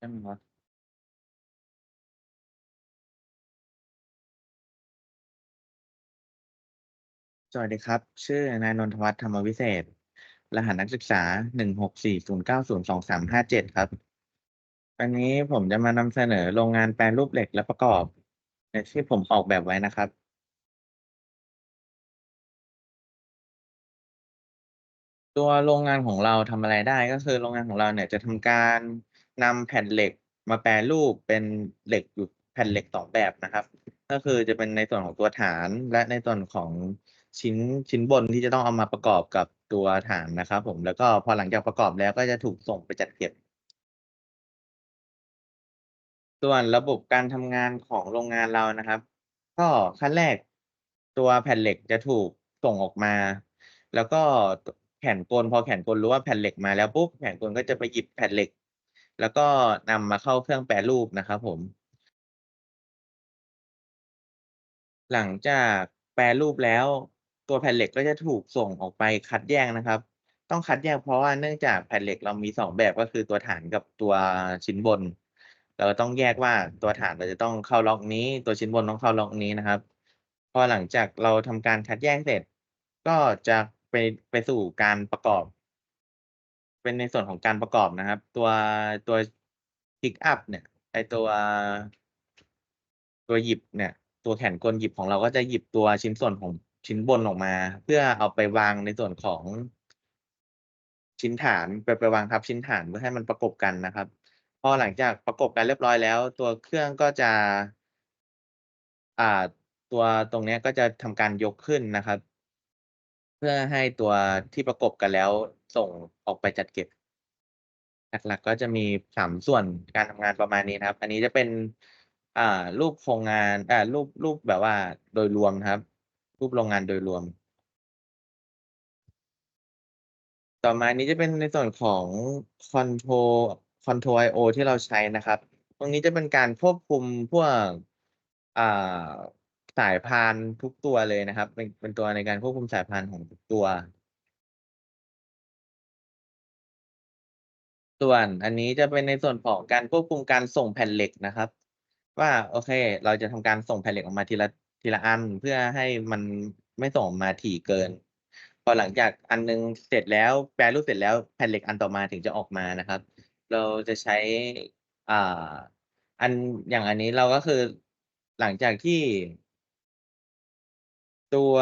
ใช่ไหมครับสวัสดีครับ ชื่อนายนนทวัฒน์ธรรมวิเศษ รหัสนักศึกษา164090237ครับ วันนี้ผมจะมานำเสนอโรงงานแปรรูปเหล็กและประกอบ ในที่ผมออกแบบไว้นะครับ ตัวโรงงานของเราทำอะไรได้ก็คือโรงงานของเราเนี่ยจะทำการ นำแผ่นเหล็กมาแปรรูปเป็นเหล็กอยู่แผ่นเหล็ก2แบบนะครับ ก็คือจะเป็นในส่วนของตัวฐานและในส่วนของชิ้นชิ้นบนที่จะต้องเอามาประกอบกับตัวฐานนะครับผมแล้วก็พอหลังจากประกอบแล้วก็จะถูกส่งไปจัดเก็บ ส่วนระบบการทำงานของโรงงานเรานะครับ ก็ขั้นแรกตัวแผ่นเหล็กจะถูกส่งออกมา แล้วก็แขนกลพอแขนกลรู้ว่าแผ่นเหล็กมาแล้วปุ๊บแขนกลก็จะไปหยิบแผ่นเหล็ก แล้วก็นำมาเข้าเครื่องแปรรูปนะครับผม หลังจากแปรรูปแล้วตัวแผ่นเหล็กก็จะถูกส่งออกไปคัดแยกนะครับ ต้องคัดแยกเพราะว่าเนื่องจากแผ่นเหล็กเรามี2แบบก็คือตัวฐานกับตัวชิ้นบน เราต้องแยกว่าตัวฐานเราจะต้องเข้าล็อกนี้ ตัวชิ้นบนต้องเข้าล็อกนี้นะครับ พอหลังจากเราทำการคัดแยกเสร็จ ก็จะไปไปสู่การประกอบ เป็นในส่วนของการประกอบนะครับ ตัวตัว Pick up เนี่ย ไอตัว ตัวหยิบเนี่ย ตัวแขนกลหยิบของเราก็จะหยิบตัวชิ้นส่วนของชิ้นบนออกมา เพื่อเอาไปวางในส่วนของชิ้นฐานไปไปวางทับชิ้นฐานเพื่อให้มันประกบกันนะครับ พอหลังจากประกบกันเรียบร้อยแล้ว ตัวเครื่องก็จะ อ่า ตัวตรงนี้ก็จะทำการยกขึ้นนะครับ เพื่อให้ตัวที่ประกบกันแล้ว ส่งออกไปจัดเก็บ หลักๆก็จะมี3ส่วนการทำงานประมาณนี้นะครับ อันนี้จะเป็น อ่า รูปโครงงานอ่ารูปรูปแบบว่าโดยรวมครับ รูปโรงงานโดยรวม ต่อมานี้จะเป็นในส่วนของ Control Control I/O ที่เราใช้นะครับ ตรงนี้จะเป็นการควบคุมพวกอ่าสายพานทุกตัวเลยนะครับ เป็นเป็นตัวในการควบคุมสายพานของทุกตัว ส่วนอันนี้จะเป็นในส่วนของการควบคุมการส่งแผ่นเหล็กนะครับ ว่าโอเค เราจะทำการส่งแผ่นเหล็กออกมาทีละทีละอันเพื่อให้มันไม่ส่งมาถี่เกิน พอหลังจากอันหนึ่งเสร็จแล้วแปรรูปเสร็จแล้วแผ่นเหล็กอันต่อมาถึงจะออกมานะครับ เราจะใช้อ่าอันอย่างอันนี้เราก็คือหลังจากที่ ตัว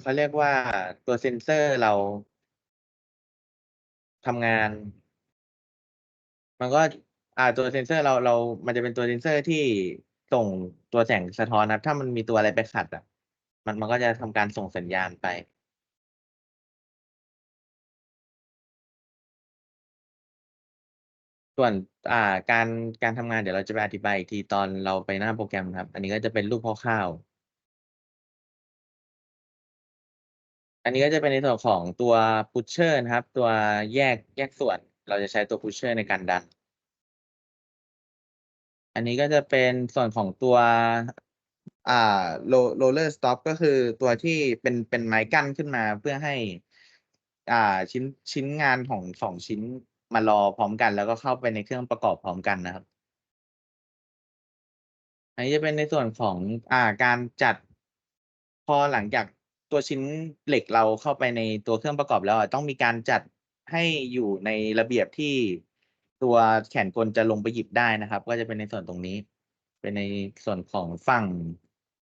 เขาเรียกว่าตัวเซนเซอร์เรา ทำงาน มันก็ อ่าตัวเซนเซอร์เราเรา มันจะเป็นตัวเซนเซอร์ที่ส่งตัวแสงสะท้อนนะครับ ถ้ามันมีตัวอะไรไปขัดอะ มันมันก็จะทำการส่งสัญญาณไป ส่วนอ่าการการทำงานเดี๋ยวเราจะไปอธิบายอีกทีตอนเราไปหน้าโปรแกรมครับ อันนี้ก็จะเป็นรูปคร่าวๆ อันนี้ก็จะเป็นในส่วนของตัว Pusher นะครับ ตัวแยกแยกส่วน เราจะใช้ตัว Pusher ในการดัน อันนี้ก็จะเป็นส่วนของตัวอ่า Roll Roller Stop ก็คือตัวที่เป็นเป็นไม้กั้นขึ้นมาเพื่อให้ อ่าชิ้นชิ้นงานของ2ชิ้นมารอพร้อมกัน แล้วก็เข้าไปในเครื่องประกอบพร้อมกันนะครับ อันนี้จะเป็นในส่วนของอ่าการจัดพอหลังจาก ตัวชิ้นเหล็กเราเข้าไปในตัวเครื่องประกอบแล้ว ต้องมีการจัดให้อยู่ในระเบียบที่ตัวแขนกลจะลงไปหยิบได้นะครับ ก็จะเป็นในส่วนตรงนี้ เป็นในส่วนของฝั่ง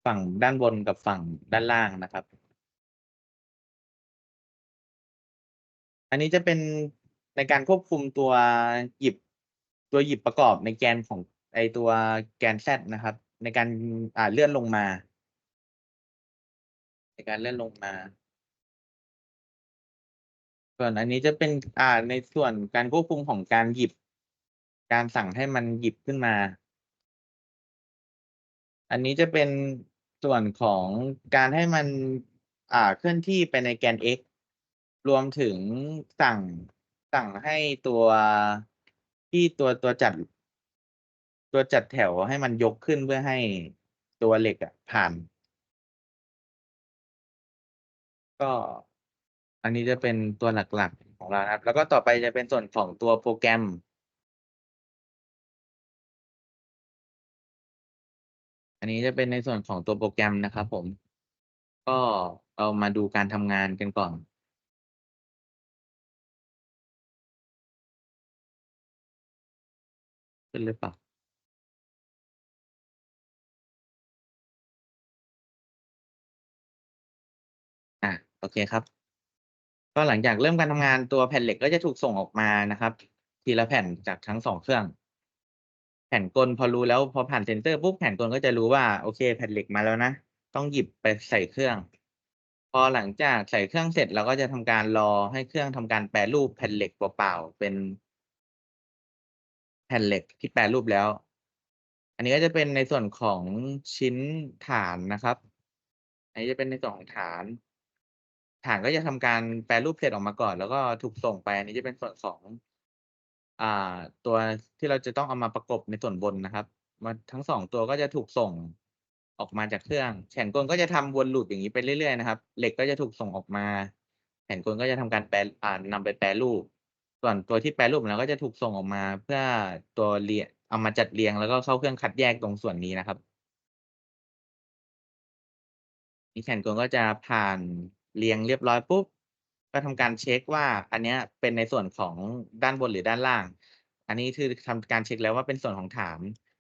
ฝั่งด้านบนกับฝั่งด้านล่างนะครับ อันนี้จะเป็นในการควบคุมตัวหยิบตัวหยิบประกอบในแกนของไอตัวแกน Z นะครับ ในการอ่าเลื่อนลงมา การเลื่อนลงมา ส่วนอันนี้จะเป็นอ่าในส่วนการควบคุมของการหยิบ การสั่งให้มันหยิบขึ้นมา อันนี้จะเป็นส่วนของการให้มันอ่าเคลื่อนที่ไปในแกน X รวมถึงสั่งสั่งให้ตัวที่ตัวตัวจัด ตัวจัดแถวให้มันยกขึ้นเพื่อให้ตัวเหล็กอะผ่าน ก็อันนี้จะเป็นตัวหลักๆของเรานะครับ แล้วก็ต่อไปจะเป็นส่วนของตัวโปรแกรม อันนี้จะเป็นในส่วนของตัวโปรแกรมนะครับผม ก็เรามาดูการทำงานกันก่อนขึ้นหรือเปล่า โอเคครับ ก็หลังจากเริ่มการทำงานตัวแผ่นเหล็กก็จะถูกส่งออกมานะครับ ทีละแผ่นจากทั้ง2เครื่อง แผ่นกลพอรู้แล้วพอผ่านเซนเซอร์ปุ๊บแผ่นกลก็จะรู้ว่าโอเค แผ่นเหล็กมาแล้วนะต้องหยิบไปใส่เครื่อง พอหลังจากใส่เครื่องเสร็จเราก็จะทำการรอให้เครื่องทำการแปรรูปแผ่นเหล็กเปล่าๆเป็น แผ่นเหล็กที่แปรรูปแล้ว อันนี้ก็จะเป็นในส่วนของชิ้นฐานนะครับอันนี้จะเป็นในส่วนของฐาน ฐานก็จะทำการแปรรูปเสร็จออกมาก่อน แล้วก็ถูกส่งไปอันนี้จะเป็นส่วนของอ่า ตัวที่เราจะต้องเอามาประกบในส่วนบนนะครับมันทั้ง2ตัวก็จะถูกส่งออกมาจากเครื่องแผ่นกลก็จะทำวน loop อย่างงี้ไปเรื่อยๆนะครับเหล็กก็จะถูกส่งออกมาแผ่นกลก็จะทำการแปรอ่านำไปแปรรูป ส่วนตัวที่แปรรูปแล้วก็จะถูกส่งออกมา เพื่อตัวเรียงเอามาจัดเรียงแล้วก็เข้าเครื่องคัดแยกตรงส่วนนี้นะครับนี้แผ่นกลก็จะผ่าน เรียงเรียบร้อยปุ๊บก็ทำการเช็กว่า อันเนี้ยเป็นในส่วนของด้านบนหรือด้านล่าง อันนี้คือทำการเช็กแล้วว่าเป็นส่วนของฐาน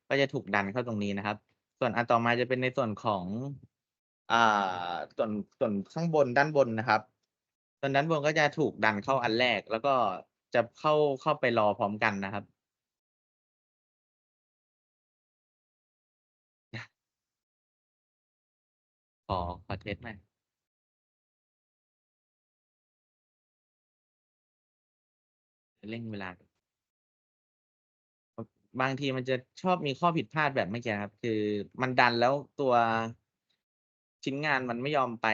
ก็จะถูกดันเข้าตรงนี้นะครับ ส่วนอันต่อมาจะเป็นในส่วนของอ่าส่วนส่วนข้างบนด้านบนนะครับส่วนด้านบนก็จะถูกดันเข้าอันแรก แล้วก็จะเข้าเข้าไปรอพร้อมกันนะครับขอขอเทสหน่อย เร่งเวลา บางทีมันจะชอบมีข้อผิดพลาดแบบเมื่อกี้ครับ คือมันดันแล้วตัวชิ้นงานมันไม่ยอมไป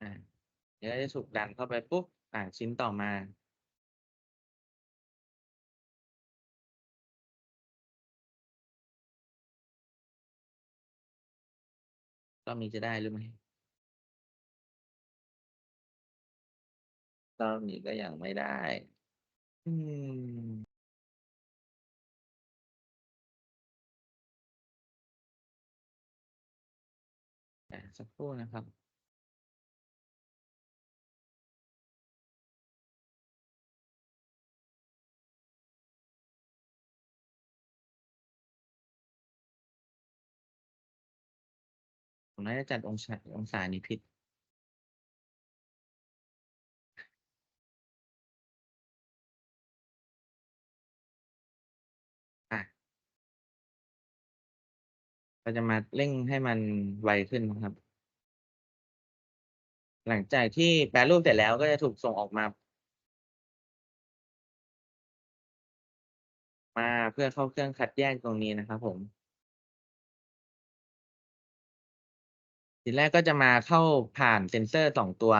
อาเดี๋ยวจะถูกดันเข้าไปปุ๊บ อ่าชิ้นต่อมา อบนี้จะได้หรือไม่?รอบนี้ก็ยังไม่ได้ อืมสักครู่นะครับ ผมน่าจะจัดองศาองศานี้ผิดเราจะมาเร่งให้มันไวขึ้นนะครับ หลังจากที่แปรรูปเสร็จแล้วก็จะถูกส่งออกมา มาเพื่อเข้าเครื่องคัดแยกตรงนี้นะครับผม ทีแรกก็จะมาเข้าผ่านเซ็นเซอร์2ตัว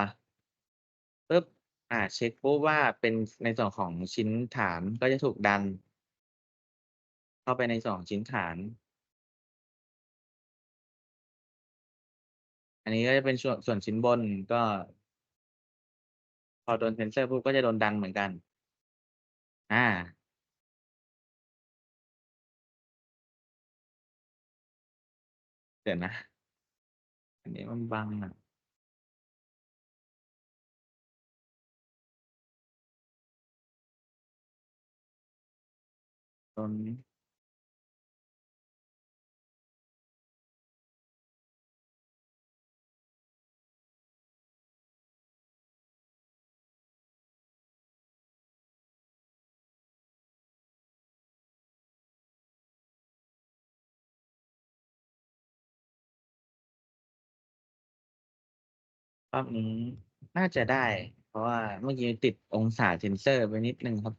ปึ๊บอ่าเช็กปุ๊บว่าเป็นในส่วนของชิ้นฐานก็จะถูกดัน เข้าไปในสองชิ้นฐาน อันนี้ก็จะเป็นส่วนส่วนชิ้นบนก็ พอโดนเซ็นเซอร์ปุ๊บก็จะโดนดันเหมือนกัน อ่าเดี๋ยวนะ อันนี้มันบั รอบนี้น่าจะได้ เพราะว่าเมื่อกี้ติดองศาเซนเซอร์ไปนิดนึงครับ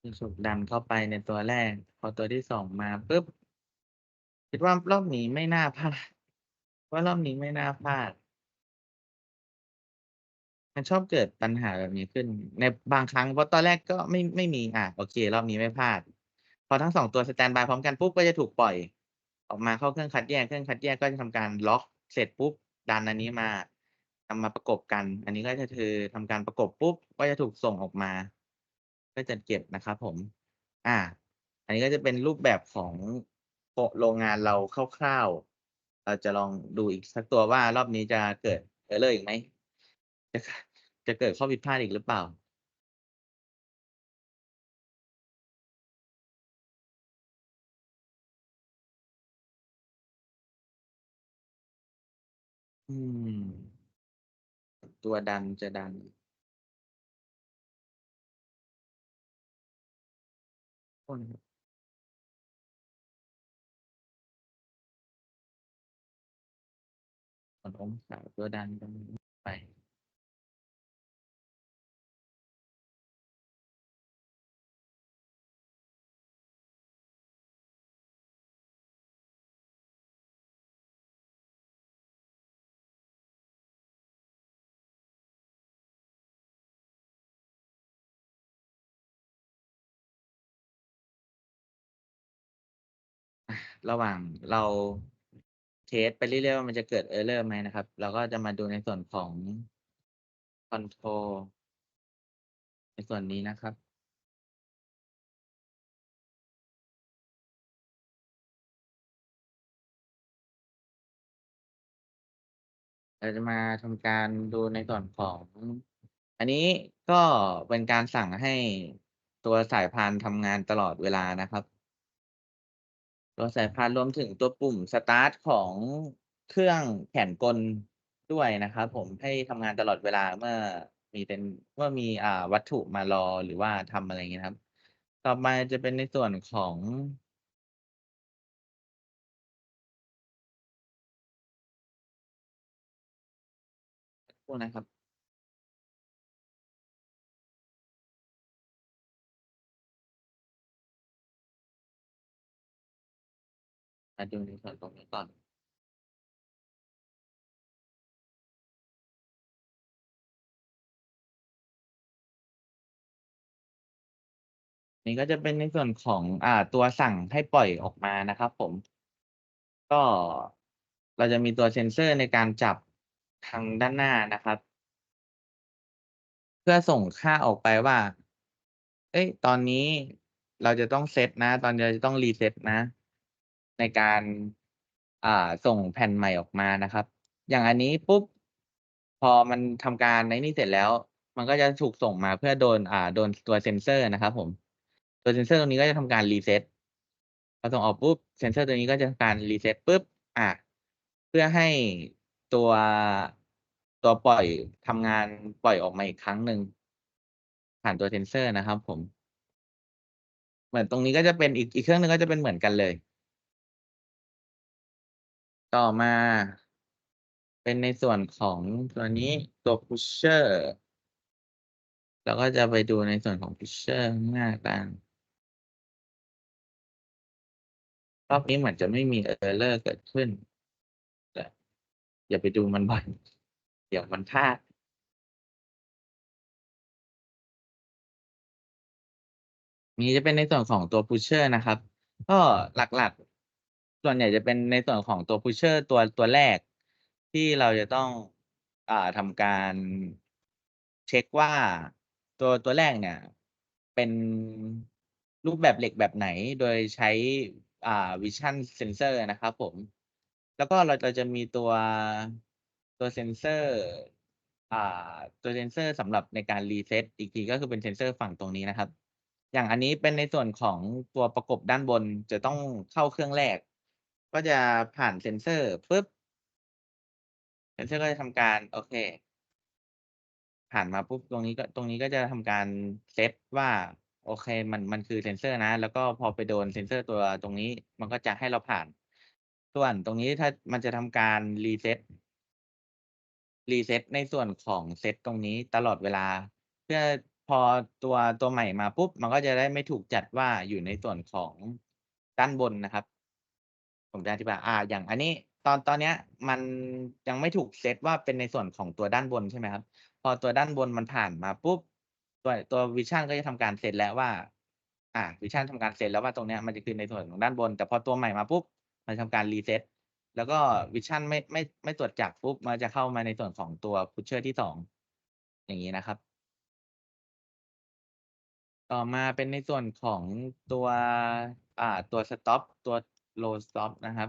คือถูกดันเข้าไปในตัวแรก พอตัวที่2มาปุ๊บ คิดว่ารอบนี้ไม่น่าพลาด ว่ารอบนี้ไม่น่าพลาด มันชอบเกิดปัญหาแบบนี้ขึ้น ในบางครั้งเพราะตอนแรกก็ไม่ไม่มีอาโอเค รอบนี้ไม่พลาด พอทั้ง2ตัวสแตนบายพร้อมกันปุ๊บก็จะถูกปล่อย ออกมาเข้าเครื่องคัดแยก เครื่องคัดแยกก็จะทำการล็อกเสร็จปุ๊บดันอันนี้มานำมาประกบกัน อันนี้ก็จะคือทำการประกบปุ๊บก็จะถูกส่งออกมา ก็จะเก็บนะครับผม อ่า อันนี้ก็จะเป็นรูปแบบของโปโรงงานเราคร่าวๆ เราจะลองดูอีกสักตัวว่ารอบนี้จะเกิด Error อีกไหมจะจะเกิดข้อผิดพลาดอีกหรือเปล่า? อืม ตัวดันจะดันโทษนครับกดองศาตัวดันตรงนี้ไป ระหว่างเราเทสไปเรื่อยๆว่ามันจะเกิด Error ไหมนะครับ เราก็จะมาดูในส่วนของคอนโทรลในส่วนนี้นะครับเราจะมาทำการดูในส่วนของ อันนี้ก็เป็นการสั่งให้ตัวสายพานทำงานตลอดเวลานะครับ ตัวสายพานรวมถึงตัวปุ่มสตาร์ตของเครื่องแผงกลด้วยนะครับผมให้ทำงานตลอดเวลาเมื่อมีเป็นเมื่อมีอ่าวัตถุมารอหรือว่าทำอะไรอย่างงี้นะครับ ต่อมาจะเป็นในส่วนของสักครู่นะครับ มาดูในส่วนตรงนี้ก่อนนี่ก็จะเป็นในส่วนของอ่าตัวสั่งให้ปล่อยออกมานะครับผม ก็เราจะมีตัวเซนเซอร์ในการจับทางด้านหน้านะครับ เพื่อส่งค่าออกไปว่า เอ๊ะตอนนี้เราจะต้องเซตนะ ตอนนี้เราจะต้อง reset นะ ในการอ่าส่งแผ่นใหม่ออกมานะครับ อย่างอันนี้ปุ๊บพอมันทำการไอ้นี่เสร็จแล้ว มันก็จะถูกส่งมาเพื่อโดนอ่าโดนตัวเซนเซอร์นะครับ ผม ตัวเซนเซอร์ตรงนี้ก็จะทำการ reset พอส่งออกปุ๊บเซนเซอร์ตัวนี้ก็จะทำการ reset ปุ๊บอ่าเพื่อให้ตัวตัวปล่อยทำงานปล่อยออกมาอีกครั้งหนึ่งผ่านตัวเซนเซอร์นะครับ ผม เหมือนตรงนี้ก็จะเป็นอีกอีกเครื่องหนึ่งก็จะเป็นเหมือนกันเลย ต่อมา เป็นในส่วนของตัวนี้ตัว Pusher เราก็จะไปดูในส่วนของ Pusher ข้างหน้ากันรอบนี้เหมือนจะไม่มี Error เกิดขึ้น แต่อย่าไปดูมันบ่อยเดี๋ยวมันพลาดนี้จะเป็นในส่วนของตัว Pusher นะครับ ก็หลักๆ ส่วนใหญ่จะเป็นในส่วนของตัว Pusher ตัวตัวแรก ที่เราจะต้องอ่าทำการเช็กว่าตัวตัวแรกเนี่ย เป็นรูปแบบเหล็กแบบไหนโดยใช้อ่า Vision Sensor นะครับผม แล้วก็เราเราจะมีตัวตัวเซนเซอร์อ่าตัวเซนเซอร์สำหรับในการ reset อีกทีก็คือเป็นเซนเซอร์ฝั่งตรงนี้นะครับ อย่างอันนี้เป็นในส่วนของตัวประกบด้านบนจะต้องเข้าเครื่องแรก ก็จะผ่านเซนเซอร์ปุ๊บเซนเซอร์ก็จะทำการ โอเค ผ่านมาปุ๊บตรงนี้ก็ตรงนี้ก็จะทำการเซตว่า โอเค มันมันคือเซนเซอร์นะ แล้วก็พอไปโดนเซนเซอร์ตัวตรงนี้ มันก็จะให้เราผ่าน ส่วนตรงนี้ถ้ามันจะทำการ reset reset ในส่วนของเซตตรงนี้ตลอดเวลา เพื่อพอตัวตัวใหม่มาปุ๊บ มันก็จะได้ไม่ถูกจัดว่าอยู่ในส่วนของด้านบนนะครับ ผมจะอธิบายอ่า อย่างอันนี้ตอนตอนเนี้ย มันยังไม่ถูกเซตว่าเป็นในส่วนของตัวด้านบนใช่ไหมครับ พอตัวด้านบนมันผ่านมาปุ๊บตัวตัว Vision ก็จะทำการเซตแล้วว่า อ่า Vision ทำการเซตแล้วว่าตรงเนี้ยมันจะคือในส่วนของด้านบน แต่พอตัวใหม่มาปุ๊บมันทำการ reset แล้วก็ Vision ไม่ไม่ไม่ตรวจจับปุ๊บมันจะเข้ามาในส่วนของตัว Pusher ที่2องอย่างงี้นะครับ ต่อมาเป็นในส่วนของตัวอ่าตัว Stop ตัว Roll Stop นะครับ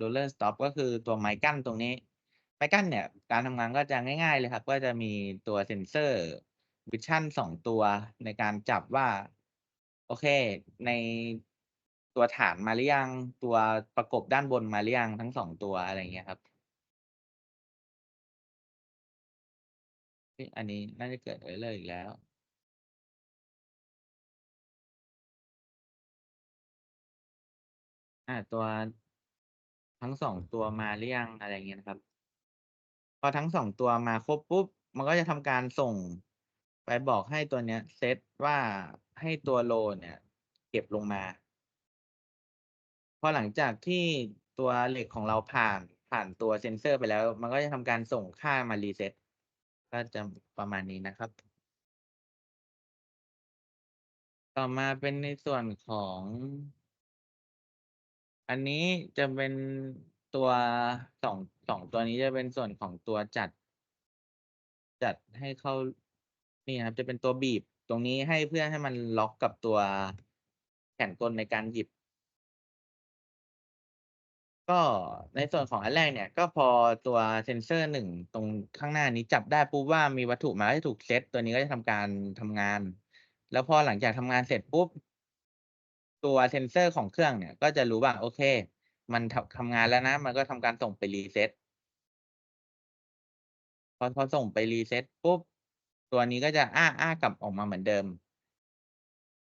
Roller Stop ก็คือตัวไม้กั้นตรงนี้ ไม้กั้นเนี่ย การทำงานก็จะง่าย ๆ เลยครับ ก็จะมีตัวเซ็นเซอร์ Vision 2ตัวในการจับว่า โอเค ในตัวฐานมาหรือยัง ตัวประกบด้านบนมาหรือยังทั้ง2ตัวอะไรเงี้ยครับ อันนี้น่าจะเกิด Error อีกแล้ว อ่าตัวทั้ง2ตัวมาหรือยังอะไรเงี้ยนะครับ พอทั้ง2ตัวมาครบปุ๊บ มันก็จะทำการส่งไปบอกให้ตัวเนี้ยเซตว่าให้ตัว Roll เนี่ย เก็บลงมา พอหลังจากที่ตัวเหล็กของเราผ่านผ่านตัวเซ็นเซอร์ไปแล้ว มันก็จะทำการส่งค่ามา reset ก็จะประมาณนี้นะครับ ต่อมาเป็นในส่วนของ อันนี้จะเป็นตัว2 2ตัวนี้จะเป็นส่วนของตัวจัด จัดให้เข้านี่ครับ จะเป็นตัวบีบตรงนี้ให้เพื่อให้มันล็อกกับตัวแขนกลในการหยิบ ก็ในส่วนของอันแรกเนี่ย ก็พอตัวเซ็นเซอร์1ตรงข้างหน้านี้จับได้ปุ๊บว่ามีวัตถุมาที่ถูกเซตตัวนี้ก็จะทำการทำงาน แล้วพอหลังจากทำงานเสร็จปุ๊บ ตัวเซนเซอร์ของเครื่องเนี่ย ก็จะรู้ว่า โอเค มันทำทำงานแล้วนะ มันก็ทำการส่งไป reset พอพอส่งไป reset ปุ๊บ ตัวนี้ก็จะอ้าอ้ากลับออกมาเหมือนเดิม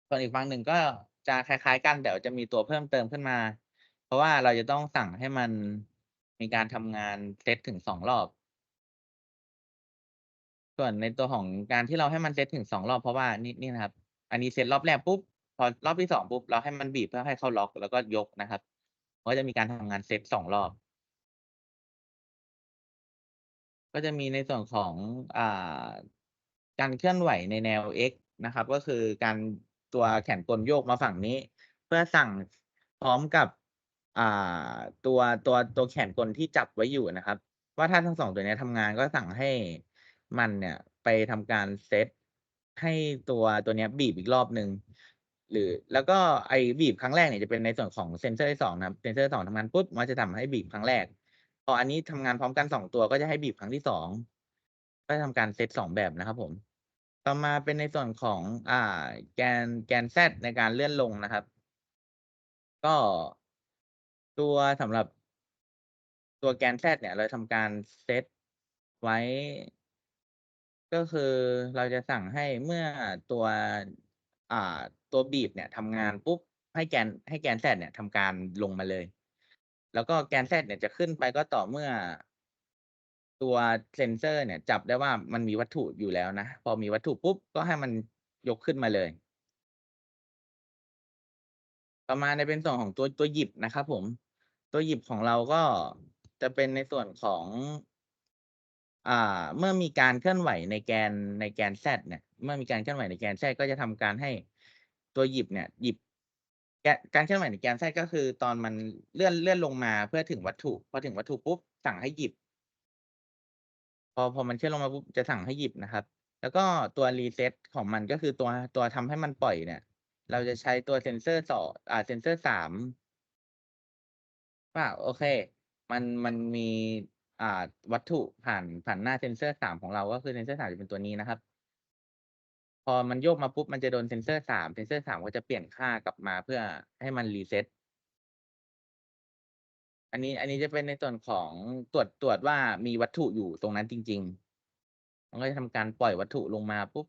ส่วนอีกฝั่งหนึ่งก็จะคล้ายๆกันแต่จะมีตัวเพิ่มเติมขึ้นมา เพราะว่าเราจะต้องสั่งให้มันมีการทำงานเซตถึง2รอบ ส่วนในตัวของการที่เราให้มันเซตถึง2รอบเพราะว่านี่นี่นะครับ อันนี้เซตรอบแรกปุ๊บ พอรอบที่2ปุ๊บเราให้มันบีบเพื่อให้เข้าล็อกแล้วก็ยกนะครับก็จะมีการทำงานเซต2รอบ ก็จะมีในส่วนของอ่าการเคลื่อนไหวในแนว X นะครับ ก็คือการตัวแขนกลโยกมาฝั่งนี้ เพื่อสั่งพร้อมกับอ่าตัวตัวตัวแขนกลที่จับไว้อยู่นะครับ ว่าถ้าทั้ง2ตัวนี้ทำงานก็สั่งให้มันเนี่ยไปทำการเซตให้ตัวตัวนี้บีบอีกรอบหนึ่ง หรือแล้วก็ไอ้บีบครั้งแรกเนี่ยจะเป็นในส่วนของเซนเซอร์ที่2นะครับเซนเซอร์2ทำงานปุ๊บมันจะทำให้บีบครั้งแรกพออันนี้ทำงานพร้อมกัน2ตัวก็จะให้บีบครั้งที่2ก็จะทำการเซต2แบบนะครับผม ต่อมาเป็นในส่วนของ อ่า แกนแกน Z ในการเลื่อนลงนะครับ ก็ตัวสำหรับตัวแกน Z เนี่ย เราทำการเซตไว้ ก็คือเราจะสั่งให้เมื่อตัว อ่าตัวบีบเนี่ยทำงานปุ๊บให้แกนให้แกน Z เนี่ยทำการลงมาเลย แล้วก็แกน Z เนี่ยจะขึ้นไปก็ต่อเมื่อ ตัวเซนเซอร์เนี่ย จับได้ว่ามันมีวัตถุอยู่แล้วนะพอมีวัตถุปุ๊บก็ให้มันยกขึ้นมาเลยต่อมาเนี่ยเป็นส่วนของตัวตัวหยิบนะครับผม ตัวหยิบของเราก็จะเป็นในส่วนของ อ่าเมื่อมีการเคลื่อนไหวในแกนในแกน Z เนี่ย เมื่อมีการเคลื่อนไหวในแกน Z ก็จะทำการให้ตัวหยิบเนี่ย หยิบแกนการเคลื่อนไหวในแกน Z ก็คือ ตอนมันเลื่อนเลื่อนลงมาเพื่อถึงวัตถุพอถึงวัตถุปุ๊บสั่งให้หยิบ พอพอมันเคลื่อนลงมาปุ๊บจะสั่งให้หยิบนะครับ แล้วก็ตัว reset ของมันก็คือตัวตัวทำให้มันปล่อยเนี่ย เราจะใช้ตัวเซนเซอร์2อ่าเซนเซอร์3ว่าโอเค มันมันมี อ่า วัตถุผ่านผ่านหน้าเซนเซอร์3ของเราก็คือเซนเซอร์3จะเป็นตัวนี้นะครับ พอมันโยกมาปุ๊บมันจะโดนเซนเซอร์3เซนเซอร์3ก็จะเปลี่ยนค่ากลับมาเพื่อให้มัน reset อันนี้ อันนี้จะเป็นในส่วนของตรวจตรวจว่ามีวัตถุอยู่ตรงนั้นจริง ๆ มันก็จะทำการปล่อยวัตถุลงมาปุ๊บ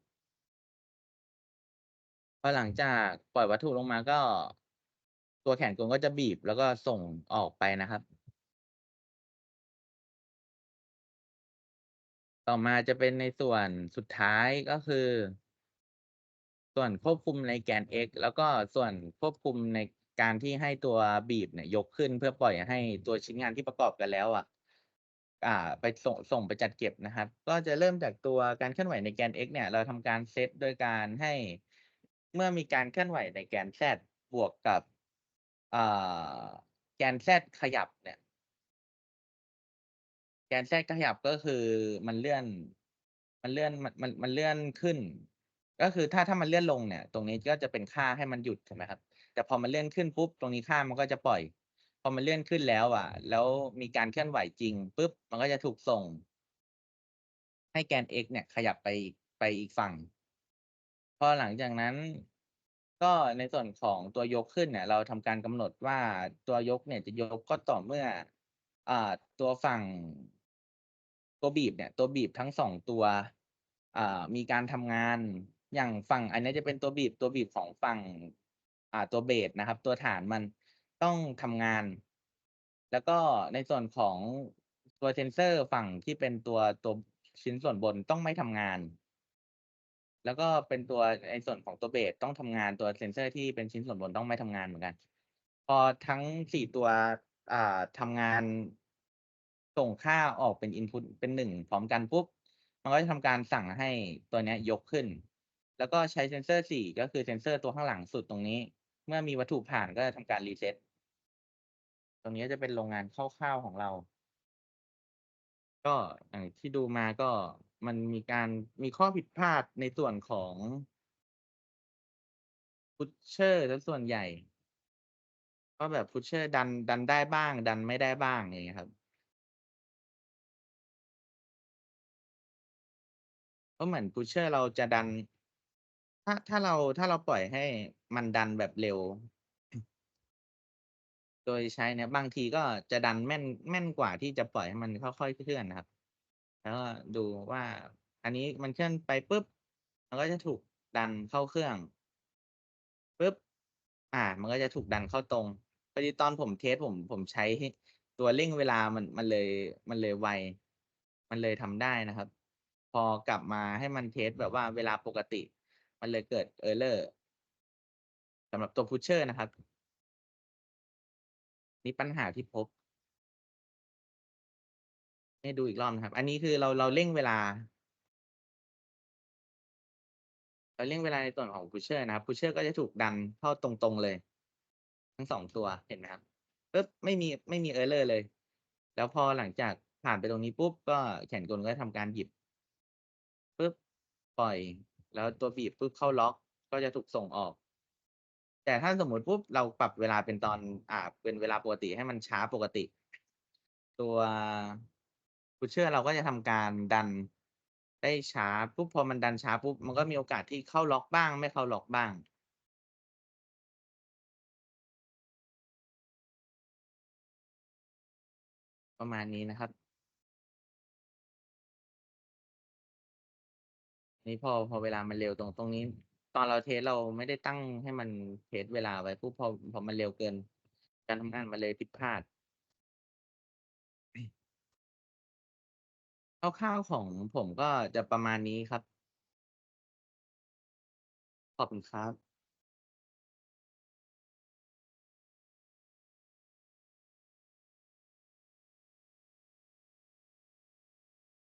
พอหลังจากปล่อยวัตถุลงมาก็ ตัวแขนกลก็จะบีบแล้วก็ส่งออกไปนะครับ ต่อมาจะเป็นในส่วนสุดท้ายก็คือ ส่วนควบคุมในแกน X แล้วก็ส่วนควบคุมในการที่ให้ตัวบีบเนี่ยยกขึ้นเพื่อปล่อยให้ตัวชิ้นงานที่ประกอบกันแล้วอะอ่า ไปส่งส่งไปจัดเก็บนะครับ ก็จะเริ่มจากตัวการเคลื่อนไหวในแกน x เนี่ย เราทำการเซตโดยการให้เมื่อมีการเคลื่อนไหวในแกน z บวกกับอ่าแกน z ขยับเนี่ย แกน z ขยับก็คือมันเลื่อน มันเลื่อนมันมันมันเลื่อนขึ้น ก็คือถ้าถ้ามันเลื่อนลงเนี่ย ตรงนี้ก็จะเป็นค่าให้มันหยุดถูกไหมครับ แต่พอมันเลื่อนขึ้นปุ๊บตรงนี้ค่ามันก็จะปล่อย พอมันเลื่อนขึ้นแล้วอะ แล้วมีการเคลื่อนไหวจริงปุ๊บมันก็จะถูกส่ง ให้แกน x เนี่ยขยับไปไปอีกฝั่งพอหลังจากนั้นก็ในส่วนของตัวยกขึ้นเนี่ย เราทำการกำหนดว่าตัวยกเนี่ยจะยกก็ต่อเมื่อ อ่าตัวฝั่ง ตัวบีบเนี่ย ตัวบีบทั้ง2ตัวอ่ามีการทำงานอย่างฝั่ง อันนี้จะเป็นตัวบีบตัวบีบของฝั่งอ่าตัวเบสนะครับ ตัวฐานมันต้องทำงาน แล้วก็ในส่วนของตัวเซนเซอร์ฝั่งที่เป็นตัวตัวชิ้นส่วนบนต้องไม่ทำงาน แล้วก็เป็นตัวในส่วนของตัวเบสต้องทำงานตัวเซนเซอร์ที่เป็นชิ้นส่วนบนต้องไม่ทำงานเหมือนกัน พอทั้ง4ตัวอ่าทำงาน ส่งค่าออกเป็น input เป็น1พร้อมกันปุ๊บ มันก็จะทำการสั่งให้ตัวนี้ยกขึ้น แล้วก็ใช้เซนเซอร์4ก็คือเซนเซอร์ตัวข้างหลังสุดตรงนี้ เมื่อมีวัตถุผ่านก็จะทำการ reset ตตรงนี้จะเป็นโรงงานคร่าวๆของเรา ก็อย่างที่ดูมาก็มันมีการมีข้อผิดพลาดในส่วนของ Pusher เสียส่วนใหญ่ ก็แบบ Pusher ดันดันได้บ้าง ดันไม่ได้บ้างอย่างเงี้ยครับ ก็เหมือน Pusher เราจะดัน ถ้าถ้าเราถ้าเราปล่อยให้มันดันแบบเร็ว โดยใช้เนี่ยบางทีก็จะดันแม่นแม่นกว่าที่จะปล่อยให้มันค่อยๆเคลื่อนนะครับ แล้วก็ดูว่า อันนี้มันเคลื่อนไปปุ๊บมันก็จะถูกดันเข้าเครื่องปุ๊บอ่า มันก็จะถูกดันเข้าตรงพอดีตอนผมเทสผมผมใช้ตัวเร่งเวลามันมันเลย มันเลยไว มันเลยทำได้นะครับ พอกลับมาให้มันเทสแบบว่าเวลาปกติ มันเลยเกิด Error สำหรับตัว Pusher นะครับ นี่ปัญหาที่พบให้ดูอีกรอบนะครับ อันนี้คือเราเราเร่งเวลา เราเร่งเวลาในส่วนของ Pusher นะครับ Pusher ก็จะถูกดันเข้าตรงๆเลย ทั้ง2ตัวเห็นไหมครับปุ๊บไม่มีไม่มี Error เลอร์เลย แล้วพอหลังจากผ่านไปตรงนี้ปุ๊บก็แขนกลก็ทำการหยิบ ปล่อย แล้วตัวบีบปุ๊บเข้าล็อกก็จะถูกส่งออก แต่ถ้าสมมุติปุ๊บเราปรับเวลาเป็นตอนอ่าเป็นเวลาปกติให้มันช้าปกติ ตัว Pusher เราก็จะทำการดันได้ช้าปุ๊บพอมันดันช้าปุ๊บมันก็มีโอกาสที่เข้าล็อกบ้าง ไม่เข้าล็อกบ้างประมาณนี้นะครับ นี่พอพอเวลามันเร็วตรงตรงนี้ ตอนเราเทสเราไม่ได้ตั้งให้มันเทสเวลาไว้ปุ๊บพอพอมันเร็วเกิน การทำงานมันเลยผิดพลาดคร่าวๆของผมก็จะประมาณนี้ครับ ขอบคุณครับ